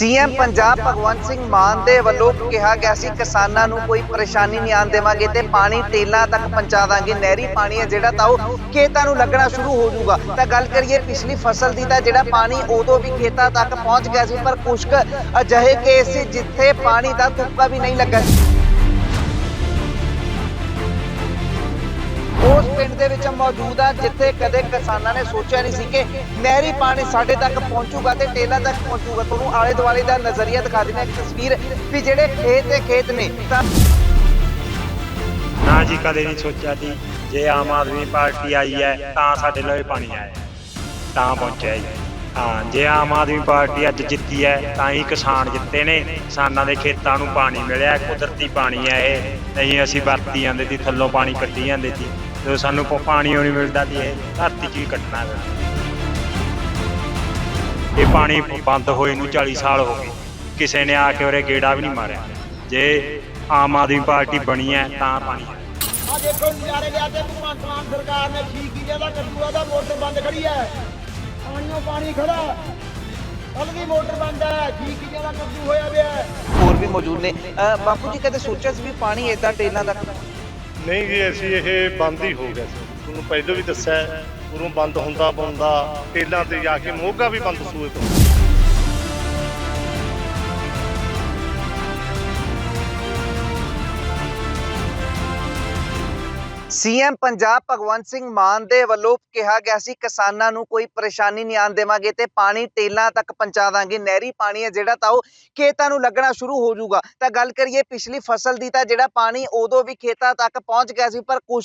CM Punjab Bhagwant Singh Mann ਦੇ ਵੱਲੋਂ ਕਿਹਾ ਗਿਆ ਸੀ, ਕਿਸਾਨਾਂ ਨੂੰ ਕੋਈ ਪਰੇਸ਼ਾਨੀ ਨਹੀਂ ਆਉਣ ਦੇਵਾਂਗੇ ਤੇ ਪਾਣੀ ਟੇਲਾਂ ਤੱਕ ਪਹੁੰਚਾ ਦਾਂਗੇ। ਨਹਿਰੀ ਪਾਣੀ ਹੈ ਜਿਹੜਾ ਤਾਂ ਉਹ ਖੇਤਾਂ ਨੂੰ ਲੱਗਣਾ ਸ਼ੁਰੂ ਹੋ ਜਾਊਗਾ। ਤਾਂ ਗੱਲ ਕਰੀਏ ਪਿਛਲੀ ਫਸਲ ਦੀ ਤਾਂ ਜਿਹੜਾ ਪਾਣੀ ਉਦੋਂ ਵੀ ਖੇਤਾਂ ਤੱਕ ਪਹੁੰਚ ਗਿਆ ਸੀ, ਪਰ ਕੁਸ਼ਕ ਅਜਿਹੇ ਕੇਸ ਸੀ ਜਿੱਥੇ ਪਾਣੀ ਦਾ ਤੁਪਕਾ ਵੀ ਨਹੀਂ ਲੱਗਾ ਸੀ। ਪਿੰਡ ਦੇ ਵਿੱਚ ਮੌਜੂਦ ਆ, ਜਿੱਥੇ ਕਦੇ ਕਿਸਾਨਾਂ ਨੇ ਸੋਚਿਆ ਨਹੀਂ ਸੀ ਕਿ ਨਹਿਰੀ ਪਾਣੀ ਸਾਡੇ ਤੱਕ ਪਹੁੰਚੂਗਾ ਤੇ ਟੇਲਾਂ ਤੱਕ ਪਹੁੰਚੂਗਾ। ਤੁਹਾਨੂੰ ਆਲੇ ਦੁਆਲੇ ਦਾ ਨਜ਼ਰੀਆ ਦਿਖਾ ਦਿੰਦਾ ਇੱਕ ਤਸਵੀਰ ਵੀ ਜਿਹੜੇ ਖੇਤ ਤੇ ਖੇਤ ਨੇ। ਤਾਂ ਨਾ ਜੀ ਕਦੇ ਨਹੀਂ ਸੋਚਿਆ ਸੀ ਜੇ ਆਮ ਆਦਮੀ ਪਾਰਟੀ ਆਈ ਹੈ, ਤਾਂ ਸਾਡੇ ਲਈ ਪਾਣੀ ਆਇਆ। ਤਾਂ ਪਹੁੰਚਿਆ ਜੀ। ਹਾਂ, ਜੇ ਆਮ ਆਦਮੀ ਪਾਰਟੀ ਅੱਜ ਜਿੱਤੀ ਹੈ, ਤਾਂ ਹੀ ਕਿਸਾਨ ਜਿੱਤੇ ਨੇ। ਕਿਸਾਨਾਂ ਦੇ ਖੇਤਾਂ ਨੂੰ ਪਾਣੀ ਮਿਲਿਆ, ਕੁਦਰਤੀ ਪਾਣੀ ਹੈ ਇਹ। ਨਹੀਂ, ਅਸੀਂ ਵਰਤੀ ਜਾਂਦੇ ਸੀ, ਥੱਲੋਂ ਪਾਣੀ ਕੱਢੀ ਜਾਂਦੇ ਸੀ। ਜਦੋਂ ਸਾਨੂੰ ਪ- ਪਾਣੀ ਉਹ ਨਹੀਂ ਮਿਲਦਾ ਸੀ ਇਹ ਧਰਤੀ 'ਚ ਹੀ ਕੱਟਣਾ ਹੈ ਇਹ ਪਾਣੀ ਬੰਦ ਹੋਏ ਨੂੰ 40 ਸਾਲ ਹੋ ਗਏ। ਕਿਸੇ ਨੇ ਆ ਕੇ ਉਰੇ ਗੇੜਾ ਵੀ ਨਹੀਂ ਮਾਰਿਆ। ਜੇ ਆਮ ਆਦਮੀ ਪਾਰਟੀ ਬਣੀ ਹੈ ਤਾਂ ਪਾਣੀ ਆ ਦੇਖੋ ਨਜ਼ਾਰੇ ਲਿਆ ਤੇ ਭਗਵੰਤ ਮਾਨ ਸਰਕਾਰ ਨੇ ਠੀਕ ਕੀਤਾ ਦਾ ਕੱਦੂਆ ਦਾ ਮੋਟਰ ਬੰਦ ਖੜੀ ਹੈ। ਪਾਣੀਓ ਪਾਣੀ ਖੜਾ ਕੱਲ ਦੀ ਮੋਟਰ ਬੰਦ ਹੈ ਠੀਕ ਕੀਤਾ ਦਾ ਕੱਦੂ ਹੋਇਆ ਪਿਆ ਹੈ। ਹੋਰ ਵੀ ਮੌਜੂਦ ਨੇ। ਬਾਪੂ ਜੀ ਕਦੇ ਸੋਚਿਆ ਸੀ ਵੀ ਪਾਣੀ ਏਦਾਂ ਟੇਲਾਂ ਤੱਕ ਨਹੀਂ ਜੀ ਅਸੀਂ ਇਹ ਬੰਦ ਹੀ ਹੋ ਗਿਆ ਸੀ। ਤੁਹਾਨੂੰ ਪਹਿਲਾਂ ਵੀ ਦੱਸਿਆ ਹੈ, ਉਰੋਂ ਬੰਦ ਹੁੰਦਾ ਬੰਦਾ ਤੇਲਾਂ ਤੇ ਜਾ ਕੇ ਮੋਗਾ ਵੀ ਬੰਦ ਸੂਏ ਤੋਂ। ਸੀਐਮ ਪੰਜਾਬ ਭਗਵੰਤ ਸਿੰਘ ਮਾਨ ਦੇ ਵੱਲੋਂ ਕਿਹਾ ਗਿਆ ਸੀ, ਕਿਸਾਨਾਂ ਨੂੰ ਕੋਈ ਪਰੇਸ਼ਾਨੀ ਨਹੀਂ ਆਉਣ ਦੇਵਾਂਗੇ ਤੇ ਪਾਣੀ ਟੇਲਾਂ ਤੱਕ ਪਹੁੰਚਾ ਦਾਂਗੇ। ਨਹਿਰੀ ਪਾਣੀ ਹੈ ਜਿਹੜਾ ਤਾਂ ਉਹ ਖੇਤਾਂ ਨੂੰ ਲੱਗਣਾ ਸ਼ੁਰੂ ਹੋ ਜਾਊਗਾ। ਤਾਂ ਗੱਲ ਕਰੀਏ ਪਿਛਲੀ ਫਸਲ ਦੀ ਤਾਂ ਜਿਹੜਾ ਪਾਣੀ ਉਦੋਂ ਵੀ ਖੇਤਾਂ ਤੱਕ ਪਹੁੰਚ ਗਿਆ ਸੀ, ਪਰ ਕੁਝ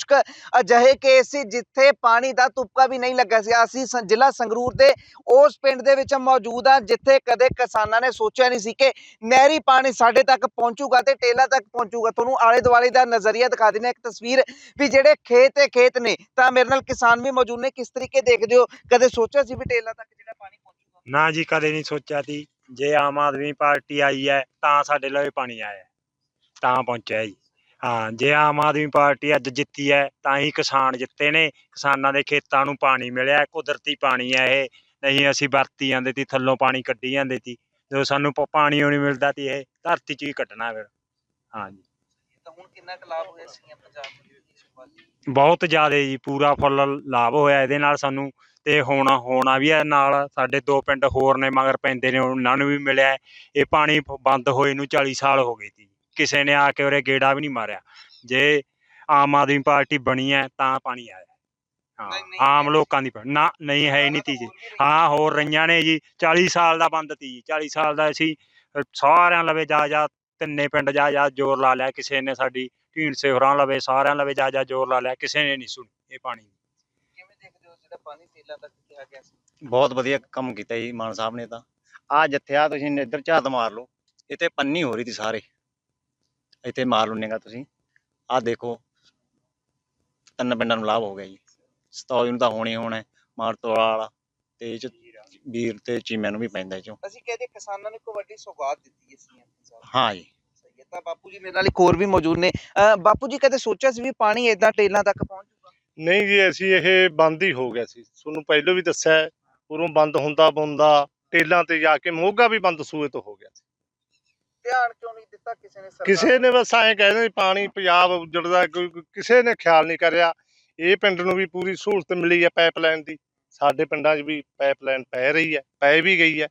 ਅਜਿਹੇ ਕੇਸ ਸੀ ਜਿੱਥੇ ਪਾਣੀ ਦਾ ਤੁਪਕਾ ਵੀ ਨਹੀਂ ਲੱਗਾ ਸੀ। ਅਸੀਂ ਜ਼ਿਲ੍ਹਾ ਸੰਗਰੂਰ ਦੇ ਉਸ ਪਿੰਡ ਦੇ ਵਿੱਚ ਮੌਜੂਦ ਆ ਜਿੱਥੇ ਕਦੇ ਕਿਸਾਨਾਂ ਨੇ ਸੋਚਿਆ ਨਹੀਂ ਸੀ ਕਿ ਨਹਿਰੀ ਪਾਣੀ ਸਾਡੇ ਤੱਕ ਪਹੁੰਚੂਗਾ ਤੇ ਟੇਲਾਂ ਤੱਕ ਪਹੁੰਚੂਗਾ। ਤੁਹਾਨੂੰ ਆਲੇ ਦੁਆਲੇ ਦਾ ਨਜ਼ਰੀਆ ਦਿਖਾ ਦਿੰਦੇ ਹਾਂ। ਇੱਕ ਤਸਵੀਰ ਵੀ ਜਿਹੜੇ ਖੇਤ ਤੇ ਖੇਤ ਨੇ ਤਾਂ ਮੇਰੇ ਨਾਲ ਕਿਸਾਨ ਵੀ ਮੌਜੂਦ ਨੇ। ਕਿਸ ਤਰੀਕੇ ਦੇਖਦੇ ਹੋ? ਕਦੇ ਸੋਚਿਆ ਸੀ ਵੀ ਟੇਲਾਂ ਤੱਕ ਜਿਹੜਾ ਪਾਣੀ ਪਹੁੰਚੂਗਾ? ਨਾ ਜੀ ਕਦੇ ਨਹੀਂ ਸੋਚਿਆ ਸੀ। ਜੇ ਆਮ ਆਦਮੀ ਪਾਰਟੀ ਆਈ ਹੈ ਤਾਂ ਸਾਡੇ ਲਈ ਪਾਣੀ ਆਇਆ ਤਾਂ ਪਹੁੰਚਿਆ ਜੀ। ਹਾਂ ਜੇ ਆਮ ਆਦਮੀ ਪਾਰਟੀ ਅੱਜ ਜਿੱਤੀ ਹੈ ਤਾਂ ਹੀ ਕਿਸਾਨ ਜਿੱਤੇ ਨੇ। ਕਿਸਾਨਾਂ ਦੇ ਖੇਤਾਂ ਨੂੰ ਪਾਣੀ ਮਿਲਿਆ ਕੁਦਰਤੀ ਪਾਣੀ ਹੈ ਇਹ। ਨਹੀਂ ਅਸੀਂ ਵਰਤੀ ਜਾਂਦੇ ਸੀ ਥੱਲੋਂ ਪਾਣੀ ਕੱਢੀ ਜਾਂਦੇ ਸੀ। ਜਦੋਂ ਸਾਨੂੰ ਪਾਣੀ ਨਹੀਂ ਮਿਲਦਾ ਸੀ ਇਹ ਧਰਤੀ 'ਚ ਹੀ ਕੱਢਣਾ ਫਿਰ। ਹਾਂ ਜੀ। ਤਾਂ ਹੁਣ ਕਿੰਨਾ ਕੁ ਲਾਭ ਹੋਇਆ ਸੀ ਪੰਜਾਬ ਵਾਰ ਬਹੁਤ ਜ਼ਿਆਦਾ ਜੀ ਪੂਰਾ ਫੁੱਲ ਲਾਭ ਹੋਇਆ ਇਹਦੇ ਨਾਲ ਸਾਨੂੰ ਤੇ ਹੋਣਾ ਹੋਣਾ ਵੀ ਹੈ ਨਾਲ ਸਾਡੇ ਦੋ ਪਿੰਡ ਹੋਰ ਨੇ ਮਗਰ ਪੈਂਦੇ ਨੇ ਉਹਨਾਂ ਨੂੰ ਵੀ ਮਿਲਿਆ ਹੈ। ਇਹ ਪਾਣੀ ਬੰਦ ਹੋਏ ਨੂੰ 40 ਸਾਲ ਹੋ ਗਏ ਸੀ ਕਿਸੇ ਨੇ ਆ ਕੇ ਉਰੇ ਗੇੜਾ ਵੀ ਨਹੀਂ ਮਾਰਿਆ। ਜੇ ਆਮ ਆਦਮੀ ਪਾਰਟੀ ਬਣੀ ਹੈ ਤਾਂ ਪਾਣੀ ਆਇਆ ਹਾਂ। ਨਹੀਂ, ਆਮ। ਲੋਕਾਂ ਦੀ ਪ- ਨਾ ਨਹੀਂ ਹੈ ਹੀ ਨਹੀਂ ਤੀ ਜੀ ਹਾਂ ਹੋਰ ਰਹੀਆਂ ਨੇ ਜੀ। 40 ਸਾਲ ਦਾ ਬੰਦ ਤੀ ਜੀ। 40 ਸਾਲ ਦਾ ਅਸੀਂ ਅ, ਸਾਰਿਆਂ ਲਵੇ ਜਾ ਜਾ ਤਿੰਨੇ ਪਿੰਡ ਜਾ ਜਾ ਜ਼ੋਰ ਲਾ ਲਿਆ। ਕਿਸੇ ਨੇ ਸਾਡੀ ਢੀਂਡਸੇ ਹੋਰਾਂ ਲਵੇ ਸਾਰਿਆਂ ਲਵੇ ਜਾ ਜਾ ਜ਼ੋਰ ਲਾ ਲਿਆ ਕਿਸੇ ਨੇ ਨਹੀਂ ਸੁਣੀ ਇਹ ਪਾਣੀ ਦੀ। ਕਿਵੇਂ ਦੇਖਦੇ ਹੋ ਜਿਹੜਾ ਪਾਣੀ ਟੇਲਾਂ ਤੱਕ ਕਿਹਾ ਗਿਆ ਸੀ? ਬਹੁਤ ਵਧੀਆ ਕੰਮ ਕੀਤਾ ਜੀ ਮਾਨ ਸਾਹਿਬ ਨੇ ਤਾਂ। ਆ ਜਿੱਥੇ ਆ ਤੁਸੀਂ ਇੱਧਰ ਝਾਤ ਮਾਰ ਲਓ ਇੱਥੇ ਪੰਨੀ ਹੋ ਰਹੀ ਸੀ ਸਾਰੇ। ਇੱਥੇ ਮਾਰ ਲੁੰਨੇਗਾ ਤੁਸੀਂ। ਆ ਦੇਖੋ ਤਿੰਨ ਪਿੰਡਾਂ ਨੂੰ ਲਾਭ ਹੋ ਗਿਆ ਜੀ। ਸਤੌਜ ਨੂੰ ਤਾਂ ਹੋਣੀ ਹੋਣਾ ਹੈ, ਮਾਰਤੋਲਾ ਵਾਲਾ ਤੇ ਇਹ ਚ ਵੀਰ ਤੇ ਚੀਮਿਆਂ ਨੂੰ ਵੀ ਪੈਂਦਾ ਇਹ ਚੋਂ। ਅਸੀਂ ਕਹਿੰਦੇ ਕਿਸਾਨਾਂ ਨੂੰ ਇੱਕ ਵੱਡੀ ਸੌਗਾਤ ਦਿੱਤੀ ਹੈ ਸੀਐਮ ਪੰਜਾਬ ਹਾਂ ਜੀ। ਸਹੀ ਹੈ ਤਾਂ ਬਾਪੂ ਜੀ ਮੇਰੇ ਨਾਲ ਇੱਕ ਹੋਰ ਵੀ ਮੌਜੂਦ ਨੇ। ਬਾਪੂ ਜੀ ਕਦੇ ਸੋਚਿਆ ਸੀ ਵੀ ਪਾਣੀ ਏਦਾਂ ਟੇਲਾਂ ਤੱਕ ਪਹੁੰਚ ਜਾਊਗਾ ਨਹੀਂ ਜੀ ਅਸੀਂ ਇਹ ਬੰਦ ਹੀ ਹੋ ਗਿਆ ਸੀ। ਤੁਹਾਨੂੰ ਪਹਿਲਾਂ ਵੀ ਦੱਸਿਆ ਹੈ, ਉਰੋਂ ਬੰਦ ਹੁੰਦਾ ਬੰਦਾ ਟੇਲਾਂ ਤੇ ਜਾ ਕੇ ਮੋਗਾ ਵੀ ਬੰਦ ਸੂਏ ਤੋਂ ਹੋ ਗਿਆ ਸੀ। ਧਿਆਨ ਕਿਉਂ ਨਹੀਂ ਦਿੱਤਾ ਕਿਸੇ ਨੇ ਸਰਕਾਰ ਕਿਸੇ ਨੇ? ਬਸ ਐਂ ਕਹਿੰਦੇ ਵੀ ਪਾਣੀ ਪੰਜਾਬ ਉੱਜੜਦਾ ਕੋਈ ਕੋਈ- ਕਿਸੇ ਨੇ ਖਿਆਲ ਨਹੀਂ ਕਰਿਆ। ਇਹ ਪਿੰਡ ਨੂੰ ਵੀ ਪੂਰੀ ਸਹੂਲਤ ਮਿਲੀ ਹੈ ਪਾਈਪਲਾਈਨ ਦੀ। ਸਾਡੇ ਪਿੰਡਾਂ 'ਚ ਵੀ ਪਾਈਪਲਾਈਨ ਪੈ ਰਹੀ ਹੈ ਪੈ ਵੀ ਗਈ ਹੈ।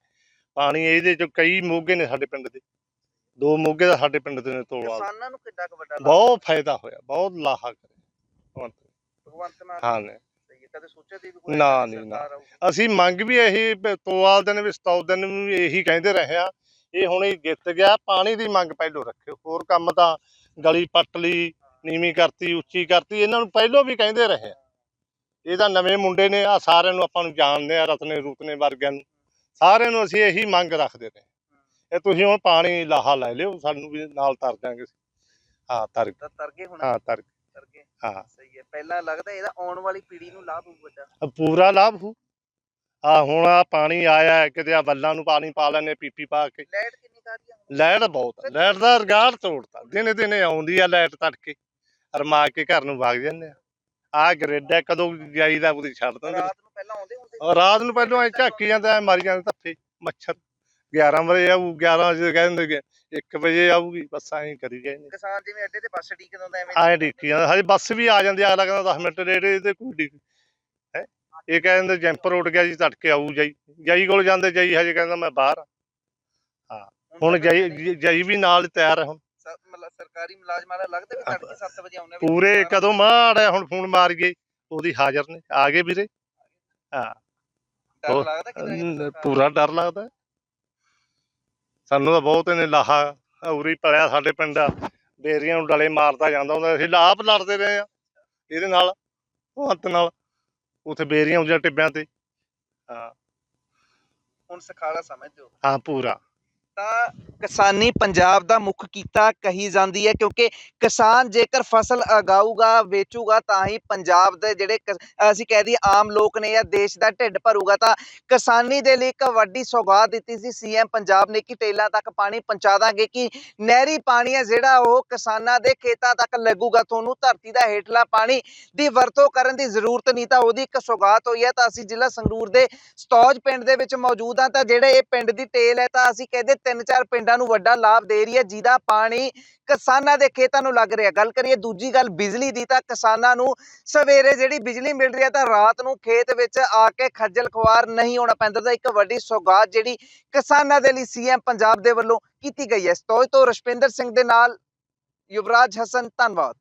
ਪਾਣੀ ਇਹਦੇ 'ਚ ਕਈ ਮੋਗੇ ਨੇ ਸਾਡੇ ਪਿੰਡ ਦੇ। ਦੋ ਮੋਗੇ ਦਾ ਸਾਡੇ ਪਿੰਡ ਦੇ ਨੇ ਤੋਲਵਾਲ ਕਿਸਾਨਾਂ ਨੂੰ ਕਿੱਡਾ ਕੁ ਵੱਡਾ ਲਾਭ? ਬਹੁਤ ਫਾਇਦਾ ਹੋਇਆ ਬਹੁਤ ਲਾਹਾ ਭਗਵੰਤ ਮਾਨ। ਹਾਂ ਨੇ ਕਦੇ ਸੋਚਿਆ ਸੀ ਵੀ ਕੋਈ ਨਾ, ਨਹੀਂ, ਨਾ। ਅਸੀਂ ਮੰਗ ਵੀ ਇਹੀ ਤੋਲਵਾਲ ਦੇ ਨੇ ਵੀ ਸਤੌਜ ਦੇ ਨੇ ਵੀ ਇਹੀ ਕਹਿੰਦੇ ਰਹੇ ਆ। ਇਹ ਹੁਣ ਹੀ ਜਿੱਤ ਗਿਆ ਪਾਣੀ ਦੀ ਮੰਗ ਪਹਿਲੋਂ ਰੱਖਿਓ। ਹੋਰ ਕੰਮ ਤਾਂ ਗਲੀ ਪੱਟ ਲਈ ਨੀਵੀਂ ਕਰਤੀ ਉੱਚੀ ਕਰਤੀ ਇਹਨਾਂ ਨੂੰ ਪਹਿਲੋਂ ਵੀ ਕਹਿੰਦੇ ਰਹੇ ਆ। ਇਹ ਤਾਂ ਨਵੇਂ ਮੁੰਡੇ ਨੇ ਆ ਸਾਰਿਆਂ ਨੂੰ ਆਪਾਂ ਨੂੰ ਜਾਣਦੇ ਆ ਰਤਨੇ ਰੂਤਨੇ ਵਰਗਿਆਂ ਨੂੰ। ਸਾਰਿਆਂ ਨੂੰ ਅਸੀਂ ਇਹੀ ਮੰਗ ਰੱਖਦੇ ਨੇ ਇਹ ਤੁਸੀਂ ਹੁਣ ਪਾਣੀ ਲਾਹਾ ਲੈ ਲਿਓ ਸਾਨੂੰ ਵੀ ਨਾਲ ਤਰ ਦਿਆਂਗੇ ਹਾਂ ਤਰ ਤਾਂ ਤਰਗੇ ਹੁਣ? ਹਾਂ ਤਰ ਤਰਗੇ ਹਾਂ। ਸਹੀ ਹੈ। ਪਹਿਲਾਂ ਲੱਗਦਾ ਇਹਦਾ ਆਉਣ ਵਾਲੀ ਪੀੜ੍ਹੀ ਨੂੰ ਲਾਭ ਹੋਊ ਵੱਡਾ ਪੂਰਾ ਲਾਭ ਹੋ ਆ ਹੁਣ ਆ ਪਾਣੀ ਆਇਆ ਕਿਤੇ ਆ ਬੱਲਾਂ ਨੂੰ ਪਾਣੀ ਪਾ ਲੈਣੇ ਪੀਪੀ ਪਾ ਕੇ। ਲਾਈਟ ਕਿੰਨੀ ਕਾ ਰਹੀ ਹੈ ਲਾਈਟ ਬਹੁਤ ਆ। ਲਾਈਟ ਦਾ ਰਿਗਾਰਡ ਤੋੜਤਾ। ਦਿਨੇ ਦਿਨੇ ਆਉਂਦੀ ਆ ਲਾਈਟ ਤੜਕੇ। ਰਮਾ ਕੇ ਘਰ ਨੂੰ ਵਗ ਜਾਂਦੇ ਆ। ਆ ਗ੍ਰਿਡ ਹੈ ਕਦੋਂ ਜਾਈਦਾ ਉਹਦੀ ਛੱਡ ਦਿੰਦੇ ਰਾਤ ਨੂੰ ਪਹਿਲਾਂ ਆਉਂਦੇ ਹੁੰਦੇ ਰਾਤ ਨੂੰ ਪਹਿਲਾਂ ਐ ਝਾਕੀ ਜਾਂਦਾ ਐ ਮਾਰੀ ਜਾਂਦੇ ਧੱਫੇ ਮੱਛਰ। 11 ਵਜੇ ਆਊ 11 ਵਜੇ ਕਹਿੰਦੇ ਕਿ 1 ਵਜੇ ਆਊਗੀ ਬਸ ਐਂ ਕਰੀ ਗਏ ਨੇ ਕਿਸਾਨ ਜਿਵੇਂ ਅੱਡੇ ਤੇ ਬੱਸ ਢੀਕ ਦਿੰਦਾ ਐਵੇਂ ਐਂ ਡਿੱਕੀ ਜਾਂਦਾ ਹਜੇ ਬੱਸ ਵੀ ਆ ਜਾਂਦੀ ਅਗਲਾ ਕਹਿੰਦਾ 10 ਮਿੰਟ ਲੇਟ ਤੇ ਕੋਈ ਡਿੱਕ ਹੈ? ਇਹ ਕਹਿੰਦੇ ਜੈਂਪਰ ਉੱਡ ਗਿਆ ਜੀ ਤੜਕੇ ਆਊ ਜਾਈ। ਜਾਈ ਕੋਲ ਜਾਂਦੇ ਜਾਈ ਹਜੇ ਕਹਿੰਦਾ ਮੈਂ ਬਾਹਰ ਆ। ਹੁਣ ਜਾਈ ਜਾਈ ਵੀ ਨਾਲ ਤਿਆਰ ਹੈ ਹੁਣ। ਮਤਲਬ ਸਰਕਾਰੀ ਮੁਲਾਜ਼ਮਾਂ ਦਾ ਲੱਗਦਾ ਵੀ ਤੜਕੇ 7 ਵਜੇ ਆਉਣੇ ਪੂਰੇ ਕਦੋਂ ਮਾੜਾ ਹੁਣ ਫੋਨ ਮਾਰ ਗਏ ਉਹਦੀ ਹਾਜ਼ਰ ਨੇ ਆ ਗਏ ਵੀਰੇ। ਡਰ ਲੱਗਦਾ ਸਰਕਾਰ- ਪੂਰਾ ਡਰ ਲੱਗਦਾ। ਸਾਨੂੰ ਤਾਂ ਬਹੁਤ ਇਹਨੇ ਲਾਹਾ ਉਰੀ ਪਲਿਆ ਸਾਡੇ ਪਿੰਡ ਬੇਰੀਆਂ ਨੂੰ ਡਲੇ ਮਾਰਦਾ ਜਾਂਦਾ ਹੁੰਦਾ ਅਸੀਂ ਆਪ ਲੜਦੇ ਰਹੇ ਆ ਇਹਦੇ ਨਾਲ ਉਹ ਅੰਤ ਨਾਲ ਉਥੇ ਬੇਰੀਆਂ ਉੱਜਾ ਟਿੱਬਿਆਂ ਤੇ। ਹਾਂ। ਹੁਣ ਸਖਾਲਾ ਸਮਝਦੇ ਹੋ ਹਾਂ ਪੂਰਾ। ਤਾਂ ਕਿਸਾਨੀ ਪੰਜਾਬ ਦਾ ਮੁੱਖ ਕੀਤਾ ਕਹੀ ਜਾਂਦੀ ਹੈ, ਕਿਉਂਕਿ ਕਿਸਾਨ ਜੇਕਰ ਫਸਲ ਉਗਾਊਗਾ, ਵੇਚੂਗਾ, ਤਾਂ ਹੀ ਪੰਜਾਬ ਦੇ ਜਿਹੜੇ ਅਸੀਂ ਕਹਿ ਦਈਏ ਆਮ ਲੋਕ ਨੇ ਜਾਂ ਦੇਸ਼ ਦਾ ਢਿੱਡ ਭਰੂਗਾ, ਤਾਂ ਕਿਸਾਨੀ ਦੇ ਲਈ ਇੱਕ ਵੱਡੀ ਸੌਗਾਤ ਦਿੱਤੀ ਸੀ ਸੀਐਮ ਪੰਜਾਬ ਨੇ ਕਿ ਟੇਲਾਂ ਤੱਕ ਪਾਣੀ ਪਹੁੰਚਾ ਦਾਂਗੇ, ਕਿ ਨਹਿਰੀ ਪਾਣੀ ਹੈ ਜਿਹੜਾ ਉਹ ਕਿਸਾਨਾਂ ਦੇ ਖੇਤਾਂ ਤੱਕ ਲੱਗੂਗਾ, ਤੁਹਾਨੂੰ ਧਰਤੀ ਦਾ ਹੇਠਲਾ ਪਾਣੀ ਦੀ ਵਰਤੋਂ ਕਰਨ ਦੀ ਜ਼ਰੂਰਤ ਨਹੀਂ, ਤਾਂ ਉਹਦੀ ਇੱਕ ਸੌਗਾਤ ਹੋਈ ਹੈ, ਤਾਂ ਅਸੀਂ ਜ਼ਿਲ੍ਹਾ ਸੰਗਰੂਰ ਦੇ ਸਤੌਜ ਪਿੰਡ ਦੇ ਵਿੱਚ ਮੌਜੂਦ ਹਾਂ, ਤਾਂ ਜਿਹੜੇ ਇਹ ਪਿੰਡ ਦੀ ਟੇਲ ਹੈ, ਤਾਂ ਅਸੀਂ ਕਹਿੰਦੇ ਤਿੰਨ ਚਾਰ ਪਿੰਡਾਂ ਨੂੰ ਵੱਡਾ ਲਾਭ ਦੇ ਰਹੀ ਹੈ, ਜਿਹਦਾ ਪਾਣੀ ਕਿਸਾਨਾਂ ਦੇ ਖੇਤਾਂ ਨੂੰ ਲੱਗ ਰਿਹਾ। ਗੱਲ ਕਰੀਏ ਦੂਜੀ ਗੱਲ ਬਿਜਲੀ ਦੀ, ਤਾਂ ਕਿਸਾਨਾਂ ਨੂੰ ਸਵੇਰੇ ਜਿਹੜੀ ਬਿਜਲੀ ਮਿਲ ਰਹੀ ਹੈ, ਤਾਂ ਰਾਤ ਨੂੰ ਖੇਤ ਵਿੱਚ ਆ ਕੇ ਖੱਜਲ ਖੁਆਰ ਨਹੀਂ ਹੋਣਾ ਪੈਂਦਾ। ਤਾਂ ਇੱਕ ਵੱਡੀ ਸੌਗਾਤ ਜਿਹੜੀ ਕਿਸਾਨਾਂ ਦੇ ਲਈ ਸੀਐਮ ਪੰਜਾਬ ਦੇ ਵੱਲੋਂ ਕੀਤੀ ਗਈ ਹੈ। ਸਤੌਜ ਤੋਂ ਰਸ਼ਪਿੰਦਰ ਸਿੰਘ ਦੇ ਨਾਲ ਯੁਵਰਾਜ ਹਸਨ, ਧੰਨਵਾਦ।